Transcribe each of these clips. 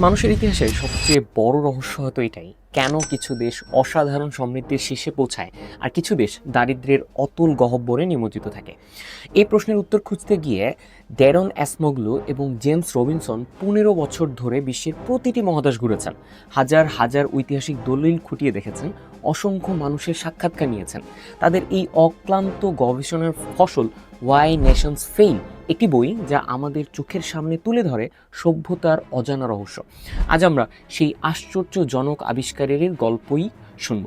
মানুষের ইতিহাসে সবচেয়ে বড় রহস্য হয়তো এটাই। কেন কিছু দেশ অসাধারণ সমৃদ্ধির শীর্ষে পৌঁছায় আর কিছু দেশ দারিদ্র্যের অতুল গহব্বরে নিমজ্জিত থাকে? এই প্রশ্নের উত্তর খুঁজতে গিয়ে ড্যারন অ্যাসমোগলু এবং জেমস রবিনসন পনেরো বছর ধরে বিশ্বের প্রতিটি মহাদেশ ঘুরেছেন। হাজার হাজার ঐতিহাসিক দলিল খুঁটিয়ে দেখেছেন, অসংখ্য মানুষের সাক্ষাৎকার নিয়েছেন। তাদের এই অক্লান্ত গবেষণার ফসল ওয়াই নেশনস ফেইল, একটি বই যা আমাদের চোখের সামনে তুলে ধরে সভ্যতার অজানা রহস্য। আজ আমরা সেই আশ্চর্যজনক আবিষ্কারের গল্পই শুনব।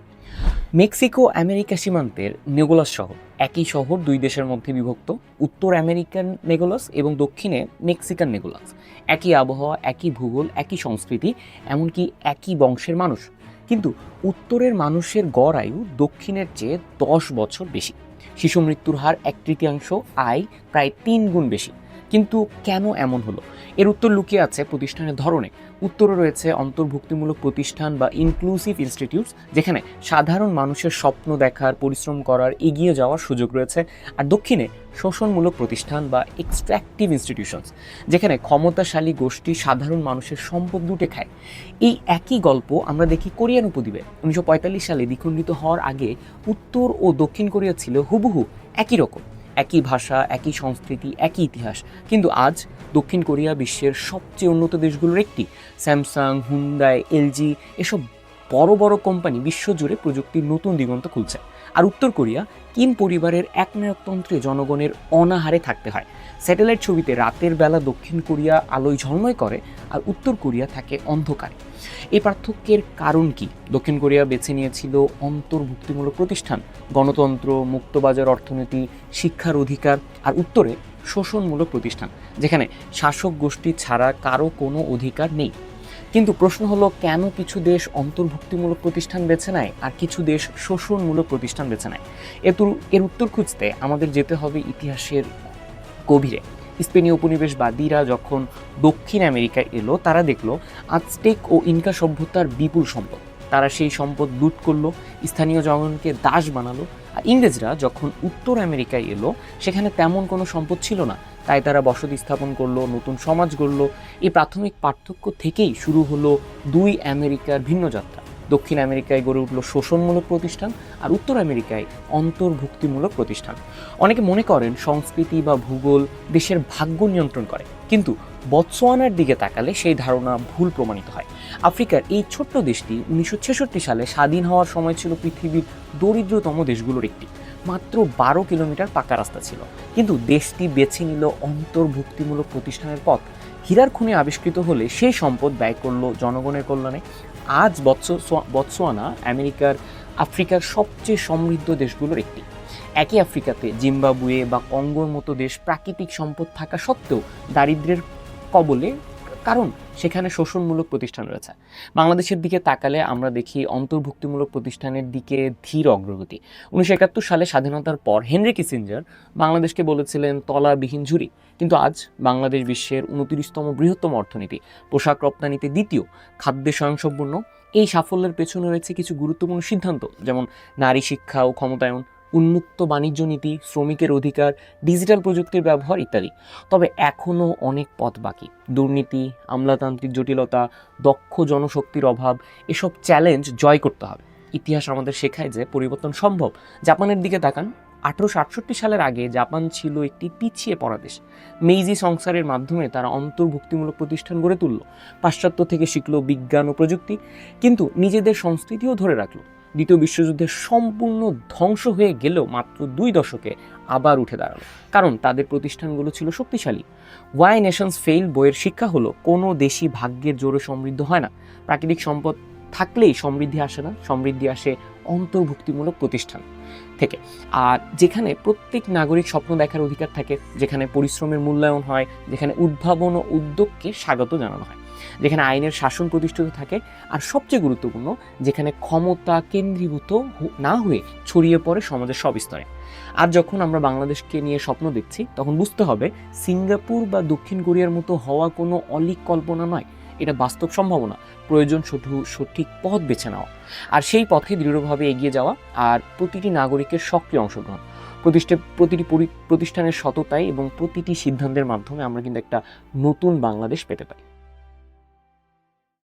মেক্সিকো আমেরিকা সীমান্তের নেগোলাস শহর। একই শহর দুই দেশের মধ্যে বিভক্ত। উত্তর আমেরিকান নেগোলাস এবং দক্ষিণে মেক্সিকান নেগোলাস। একই আবহাওয়া, একই ভূগোল, একই সংস্কৃতি, এমনকি একই বংশের মানুষ। কিন্তু উত্তরের মানুষের গড় আয়ু দক্ষিণের চেয়ে দশ বছর বেশি। শিশু মৃত্যুর হার এক তৃতীয়াংশ, আয় প্রায় তিন গুণ বেশি। কিন্তু কেন এমন হলো? এর উত্তর লুকিয়ে আছে প্রতিষ্ঠানের ধরনে। উত্তরে রয়েছে অন্তর্ভুক্তিমূলক প্রতিষ্ঠান বা ইনক্লুসিভ ইনস্টিটিউটস যেখানে সাধারণ মানুষের স্বপ্ন দেখার, পরিশ্রম করার, এগিয়ে যাওয়ার সুযোগ রয়েছে। আর দক্ষিণে শোষণমূলক প্রতিষ্ঠান বা এক্সট্র্যাকটিভ ইনস্টিটিউশনস যেখানে ক্ষমতাশালী গোষ্ঠী সাধারণ মানুষের সম্পদ লুটে খায়। এই একই গল্প আমরা দেখি কোরিয়ান উপদ্বীপে। উনিশশো পঁয়তাল্লিশ সালে দ্বিখণ্ডিত হওয়ার আগে উত্তর ও দক্ষিণ কোরিয়া ছিল হুবহু একই রকম। একই ভাষা, একই সংস্কৃতি, একই ইতিহাস। কিন্তু আজ দক্ষিণ কোরিয়া বিশ্বের সবচেয়ে উন্নত দেশগুলোর একটি। স্যামসাং, হুন্ডাই, এলজি, এসব বড় বড় কোম্পানি বিশ্বজুড়ে প্রযুক্তির নতুন দিগন্ত খুলছে। আর উত্তর কোরিয়া কিম পরিবারের একনায়কতন্ত্রে জনগণের অনাহারে থাকতে হয়। স্যাটেলাইট ছবিতে রাতের বেলা দক্ষিণ কোরিয়া আলোয় ঝলময় করে আর উত্তর কোরিয়া থাকে অন্ধকারে। এই পার্থক্যের কারণ কি? দক্ষিণ কোরিয়া বেছে নিয়েছিল অন্তর্ভুক্তিমূলক প্রতিষ্ঠান, গণতন্ত্র, মুক্তবাজার অর্থনীতি, শিক্ষার অধিকার আর উত্তরে শোষণমূলক প্রতিষ্ঠান, যেখানে শাসক গোষ্ঠী ছাড়া কারও কোনো অধিকার নেই। কিন্তু প্রশ্ন হলো, কেন কিছু দেশ অন্তর্ভুক্তিমূলক প্রতিষ্ঠান বেছে নেয় আর কিছু দেশ শোষণমূলক প্রতিষ্ঠান বেছে নেয়? এর এর উত্তর খুঁজতে আমাদের যেতে হবে ইতিহাসের গভীরে। স্পেনীয় উপনিবেশবাদীরা যখন দক্ষিণ আমেরিকায় এলো, তারা দেখল, আজটেক ও ইনকা সভ্যতার বিপুল সম্পদ। তারা সেই সম্পদ লুট করল, স্থানীয় জনগণকে দাস বানালো, আর ইংরেজরা যখন উত্তর আমেরিকায় এলো, সেখানে তেমন কোনো সম্পদ ছিল না। তাই তারা বসতি স্থাপন করল, নতুন সমাজ গড়লো। এই প্রাথমিক পার্থক্য থেকেই শুরু হলো দুই আমেরিকার ভিন্ন যাত্রা। দক্ষিণ আমেরিকায় গড়ে উঠল শোষণমূলক প্রতিষ্ঠান আর উত্তর আমেরিকায় অন্তর্ভুক্তিমূলক প্রতিষ্ঠান। অনেকে মনে করেন সংস্কৃতি বা ভূগোল দেশের ভাগ্য নিয়ন্ত্রণ করে, কিন্তু বৎসোয়ানার দিকে তাকালে সেই ধারণা ভুল প্রমাণিত হয়। আফ্রিকার এই ছোট্ট দেশটি উনিশশো ছেষট্টি সালে স্বাধীন হওয়ার সময় ছিল পৃথিবীর দরিদ্রতম দেশগুলোর একটি। মাত্র বারো কিলোমিটার পাকা রাস্তা ছিল। কিন্তু দেশটি বেছে নিল অন্তর্ভুক্তিমূলক প্রতিষ্ঠানের পথ। হীরার খুনে আবিষ্কৃত হলে সেই সম্পদ ব্যয় করল জনগণের কল্যাণে আজ বৎস- বৎসোয়ানা আমেরিকার আফ্রিকার সবচেয়ে সমৃদ্ধ দেশগুলোর একটি। একই আফ্রিকাতে জিম্বাবুয়ে বা কঙ্গোর মতো দেশ প্রাকৃতিক সম্পদ থাকা সত্ত্বেও দারিদ্রের কবলে কারণ সেখানে শোষণমূলক প্রতিষ্ঠান রয়েছে। বাংলাদেশের দিকে তাকালে আমরা দেখি অন্তর্ভুক্তিমূলক প্রতিষ্ঠানের দিকে ধীর অগ্রগতি। উনিশশো একাত্তর সালে স্বাধীনতার পর হেনরি কিসিঞ্জার বাংলাদেশকে বলেছিলেন তলাবিহীন ঝুড়ি। কিন্তু আজ বাংলাদেশ বিশ্বের উনত্রিশতম বৃহত্তম অর্থনীতি। পোশাক রপ্তানিতে দ্বিতীয়, খাদ্যে স্বয়ংসম্পূর্ণ। এই সাফল্যের পেছনে রয়েছে কিছু গুরুত্বপূর্ণ সিদ্ধান্ত, যেমন নারী শিক্ষা ও ক্ষমতায়ন। উন্মুক্ত বাণিজ্য নীতি, শ্রমিকের অধিকার, ডিজিটাল প্রযুক্তির ব্যবহার ইত্যাদি। তবে এখনও অনেক পথ বাকি। দুর্নীতি, আমলাতান্ত্রিক জটিলতা, দক্ষ জনশক্তির অভাব, এসব চ্যালেঞ্জ জয় করতে হবে। ইতিহাস আমাদের শেখায় যে পরিবর্তন সম্ভব। জাপানের দিকে তাকান। আঠারোশো আটষট্টি সালের আগে জাপান ছিল একটি পিছিয়ে পড়া দেশ। মেইজি সংসারের মাধ্যমে তারা অন্তর্ভুক্তিমূলক প্রতিষ্ঠান গড়ে তুলল। পাশ্চাত্য থেকে শিখল বিজ্ঞান ও প্রযুক্তি। কিন্তু নিজেদের সংস্কৃতিও ধরে রাখল। দ্বিতীয় বিশ্বযুদ্ধের সম্পূর্ণ ধ্বংস হয়ে গেলেও মাত্র দুই দশকে আবার উঠে দাঁড়াল। কারণ তাদের প্রতিষ্ঠানগুলো ছিল শক্তিশালী। ওয়াই নেশনস ফেইল বইয়ের শিক্ষা হলো, কোনো দেশই ভাগ্যের জোরে সমৃদ্ধ হয় না। প্রাকৃতিক সম্পদ থাকলেই সমৃদ্ধি আসে না, সমৃদ্ধি আসে অন্তর্ভুক্তিমূলক প্রতিষ্ঠান থেকে। আর যেখানে প্রত্যেক নাগরিক স্বপ্ন দেখার অধিকার থাকে, যেখানে পরিশ্রমের মূল্যায়ন হয়, যেখানে উদ্ভাবন ও উদ্যোগকে স্বাগত জানানো হয়। যেখানে আইনের শাসন প্রতিষ্ঠিত থাকে আর সবচেয়ে গুরুত্বপূর্ণ, যেখানে ক্ষমতা কেন্দ্রীভূত না হয়ে ছড়িয়ে পড়ে সমাজের সব স্তরে আর যখন আমরা বাংলাদেশকে নিয়ে স্বপ্ন দেখছি, তখন বুঝতে হবে সিঙ্গাপুর বা দক্ষিণ কোরিয়ার মতো হওয়া কোনো অলিক কল্পনা নয়। এটা বাস্তব সম্ভাবনা। প্রয়োজন শুধু সঠিক পথ বেছে নেওয়া। আর সেই পথে দৃঢ়ভাবে এগিয়ে যাওয়া আর প্রতিটি নাগরিকের সক্রিয় অংশগ্রহণ। প্রতিষ্ঠা, প্রতিটি প্রতিষ্ঠানের সততায় এবং প্রতিটি সিদ্ধান্তের মাধ্যমে আমরা কিন্তু একটা নতুন বাংলাদেশ পেতে পারি।